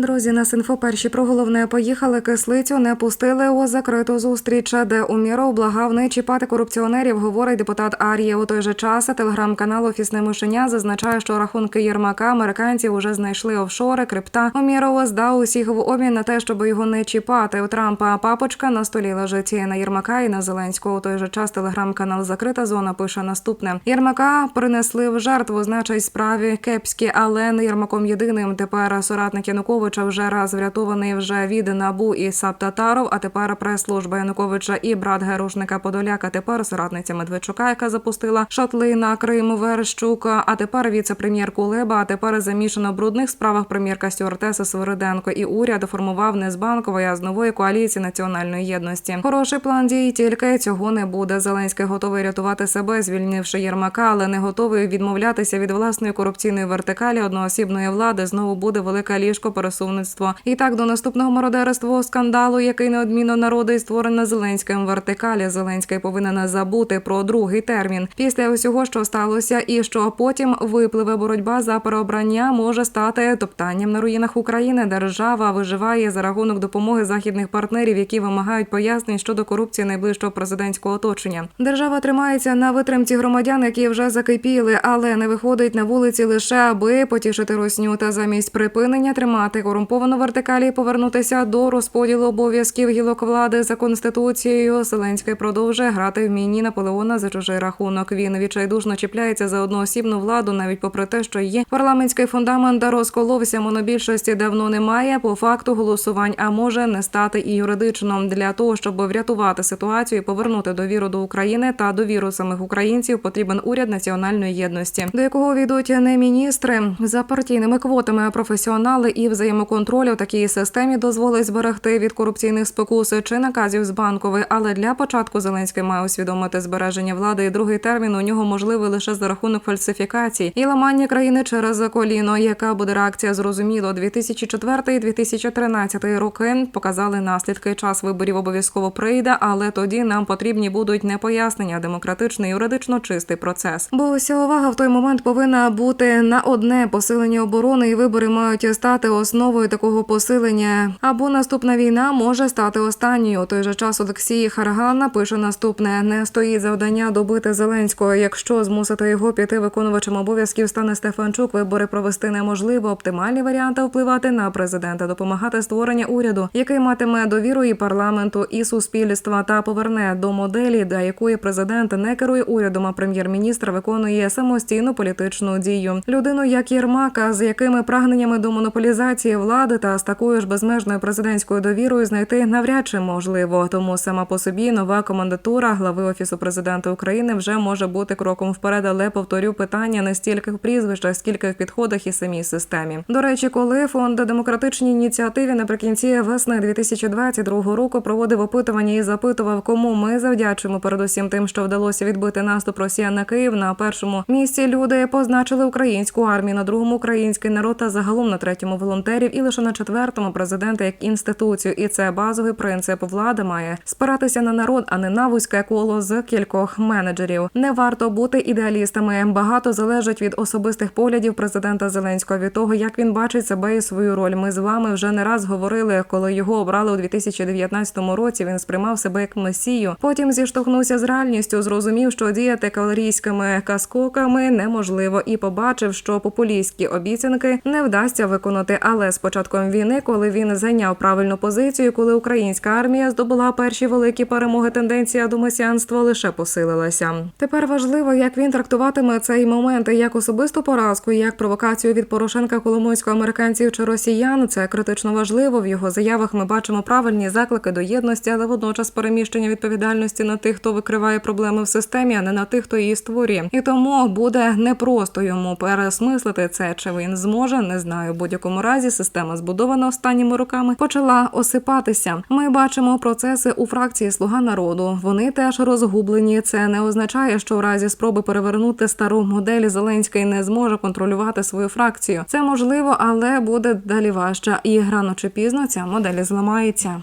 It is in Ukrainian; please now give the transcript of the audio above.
Друзі, на інфо перші про головне поїхали. Кислицю не пустили у закриту зустріч, де Уміров благав не чіпати корупціонерів. Говорить депутат Арія. У той же час телеграм-канал Офісне мишеня зазначає, що рахунки Єрмака американці вже знайшли офшори. Крипта Уміров здав усіх в обмін на те, щоб його не чіпати. У Трампа папочка на столі лежить на Єрмака і на Зеленського. У той же час телеграм-канал Закрита зона пише наступне: Єрмака принесли в жертву, значить справі кепські, але не Єрмаком єдиним. Тепер соратник Януковича вже раз врятований вже від набу і САП Татаров, а тепер прес-служба Януковича і брат Герушника Подоляка. Тепер соратниця Медведчука, яка запустила шатли на Крим Верещук, а тепер віце-прем'єр Кулеба. А тепер замішано в брудних справах прем'єрка Стюартеса Свириденко і уряд формував не з банкової, а з нової коаліції національної єдності. Хороший план дій, тільки цього не буде. Зеленський готовий рятувати себе, звільнивши Єрмака, але не готовий відмовлятися від власної корупційної вертикалі одноосібної влади. Знову буде велике ліжко пересувництво. І так до наступного мародерства скандалу, який неодмінно народить створене Зеленським вертикалі. Зеленський повинен забути про другий термін. Після усього, що сталося, і що потім випливе боротьба за переобрання, може стати топтанням на руїнах України. Держава виживає за рахунок допомоги західних партнерів, які вимагають пояснень щодо корупції найближчого президентського оточення. Держава тримається на витримці громадян, які вже закипіли, але не виходить на вулиці лише аби потішити росню та замість припинення тримати корумповану вертикалі повернутися до розподілу обов'язків гілок влади за конституцією. Зеленський продовжує грати в міні Наполеона за чужий рахунок. Він відчайдушно чіпляється за одноосібну владу, навіть попри те, що її парламентський фундамент розколовся. Монобільшості давно немає по факту голосувань, а може не стати і юридично для того, щоб врятувати ситуацію і повернути довіру до України та довіру самих українців. Потрібен уряд національної єдності, до якого війдуть не міністри за партійними квотами, а професіонали і взаємоконтролю в такій системі дозволить зберегти від корупційних спокус чи наказів з банкової. Але для початку Зеленський має усвідомити збереження влади. І другий термін у нього можливий лише за рахунок фальсифікацій і ламання країни через коліно. Яка буде реакція? Зрозуміло, 2004-2013 роки показали наслідки. Час виборів обов'язково прийде, але тоді нам потрібні будуть не пояснення, а демократичний юридично чистий процес. Бо уся увага в той момент повинна бути на одне посилення оборони, і вибори мають стати основою такого посилення. Або наступна війна може стати останньою. У той же час Олексій Харгана пише наступне: не стоїть завдання добити Зеленського. Якщо змусити його піти виконувачем обов'язків, стане Стефанчук. Вибори провести неможливо. Оптимальні варіанти впливати на президента, допомагати створення уряду, який матиме довіру і парламенту, і суспільства, та поверне до моделі, для якої президент не керує урядом, а прем'єр-міністр виконує самостійну політичну дію. Людину як Єрмака, з якими прагненнями до монополізації влади та з такою ж безмежною президентською довірою знайти навряд чи можливо. Тому сама по собі нова командатура глави офісу президента України вже може бути кроком вперед. Але повторю питання не стільки в прізвищах, скільки в підходах і самій системі. До речі, коли фонд демократичній ініціативі наприкінці весни 2022 року проводив опитування і запитував, кому ми завдячуємо передусім тим, що вдалося відбити наступ Росіян на Київ. На першому місці люди позначили українську армію, на другому український народ та загалом на третьому волонтерів, і лише на четвертому президента як інституцію. І це базовий принцип. Влада має спиратися на народ, а не на вузьке коло з кількох менеджерів. Не варто бути ідеалістами. Багато залежить від особистих поглядів президента Зеленського від того, як він бачить себе і свою роль. Ми з вами вже не раз говорили, коли його обрали у 2019 році. Він сприймав себе як месію. Потім зіштовхнувся з реальністю, зрозумів, що діяти кавалерійськими каскоками неможливо, і побачив, що популістські обіцянки не вдасться виконати. Але з початком війни, коли він зайняв правильну позицію, коли українська армія здобула перші великі перемоги, тенденція до месіанства лише посилилася. Тепер важливо, як він трактуватиме цей момент як особисту поразку, як провокацію від Порошенка, Коломойського, американців чи росіян. Це критично важливо. В його заявах ми бачимо правильні заклики до єдності, але водночас переміщення відповідальності на тих, хто викриває проблеми в системі, а не на тих, хто її створює. І тому буде непросто йому пересмислити це. Чи він зможе? Не знаю. В будь-якому разі система збудована останніми роками почала осипатися. Ми бачимо процеси у фракції Слуга народу. Вони теж розгублені. Це не означає, що в разі спроби перевернути стару модель Зеленський не зможе контролювати свою фракцію. Це можливо, але буде далі важче. І рано чи пізно ця модель зламається.